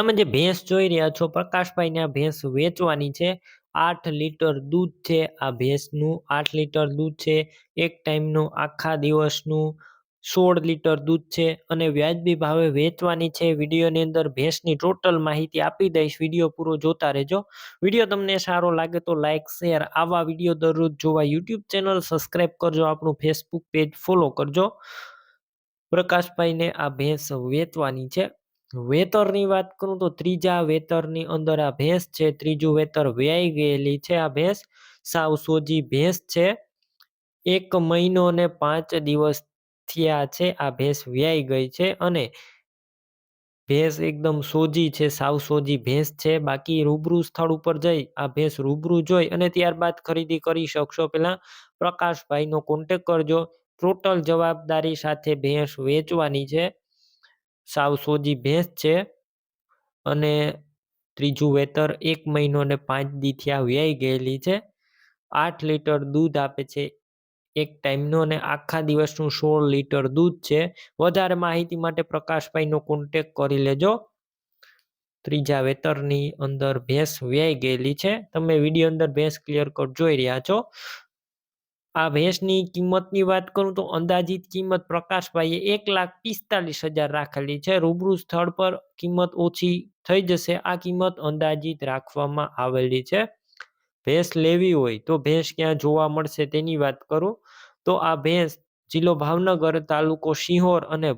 તમે જે ભેંસ જોઈ રહ્યા છો, પ્રકાશભાઈને આ ભેંસ વેચવાની છે. આઠ લીટર દૂધ છે આ ભેંસનું. આઠ લીટર દૂધ છે. એક ટાઈમનું આખા દિવસનું સોળ લીટર દૂધ છે અને વ્યાજબી ભાવે વેચવાની છે. વિડીયોની અંદર ભેંસની ટોટલ માહિતી આપી દઈશ. વીડિયો પૂરો જોતા રહેજો. વીડિયો તમને સારો લાગે તો લાઇક શેર, આવા વીડિયો દરરોજ જોવા યુટ્યુબ ચેનલ સબસ્ક્રાઈબ કરજો. આપણું ફેસબુક પેજ ફોલો કરજો. પ્રકાશભાઈને આ ભેંસ વેચવાની છે. વેતરની વાત કરું તો ત્રીજા વેતરની અંદર આ ભેંસ છે, ત્રીજું વેતર વ્યાઈ ગયેલી છે આ ભેંસ, સાવ સોજી ભેંસ છે. એક મહિનો ને પાંચ દિવસ થયા છે આ ભેંસ વ્યાઈ ગઈ છે અને ભેંસ એકદમ સોજી છે, સાવ સોજી ભેંસ છે. બાકી રૂબરૂ સ્થળ ઉપર જઈ આ ભેંસ રૂબરૂ જોઈ અને ત્યારબાદ ખરીદી કરી શકશો. પહેલાં પ્રકાશભાઈનો કોન્ટેક કરજો. ટોટલ જવાબદારી સાથે ભેંસ વેચવાની છે. સાવ સોજી ભેંસ છે અને ત્રીજું વેતર એક મહિનો ને પાંચ દી થયા વ્યાઈ ગયેલી છે. આઠ લીટર દૂધ આપે છે એક ટાઈમનો અને આખા દિવસનું સોળ લીટર દૂધ છે. વધારે માહિતી માટે પ્રકાશભાઈનો કોન્ટેક કરી લેજો. ત્રીજા વેતરની અંદર ભેંસ વ્યાઈ ગયેલી છે. તમે વીડિયો અંદર ભેંસ ક્લિયર કટ જોઈ રહ્યા છો. આ ભેંસની કિંમતની વાત કરું તો અંદાજિત કિંમત પ્રકાશભાઈએ એક લાખ પિસ્તાલીસ હજાર રાખેલી છે. રૂબરૂ સ્થળ પર કિંમત ઓછી થઈ જશે. આ કિંમત અંદાજિત રાખવામાં આવેલી છે. ભેંસ લેવી હોય તો ભેંસ ક્યાં જોવા મળશે તેની વાત કરું તો આ ભેંસ જિલ્લો ભાવનગર તાલુકો સિંહોર અને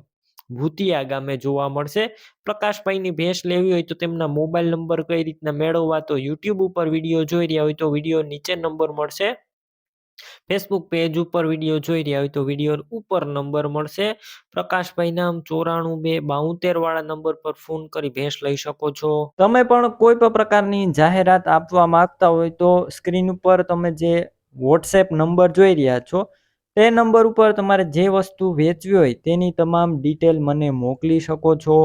ભૂતિયા ગામે જોવા મળશે. પ્રકાશભાઈની ભેંસ લેવી હોય તો તેમના મોબાઈલ નંબર કઈ રીતના મેળવવા તો યુટ્યુબ ઉપર વીડિયો જોઈ રહ્યા હોય તો વીડિયો નીચે નંબર મળશે. ફેસબુક પેજ ઉપર વીડિયો જોઈ રહ્યા હોય તો વીડિયો ઉપર નંબર મળશે. પ્રકાશભાઈ નામ ચોરાણું બે બાઉતેર વાળા નંબર પર ફોન કરી ભેંસ લઈ શકો છો. તમે પણ કોઈ પણ પ્રકારની જાહેરાત આપવા માંગતા હોય તો સ્ક્રીન ઉપર તમે જે વોટ્સએપ નંબર જોઈ રહ્યા છો, તે નંબર ઉપર તમારે જે વસ્તુ વેચવી હોય તેની તમામ ડિટેલ મને મોકલી શકો છો.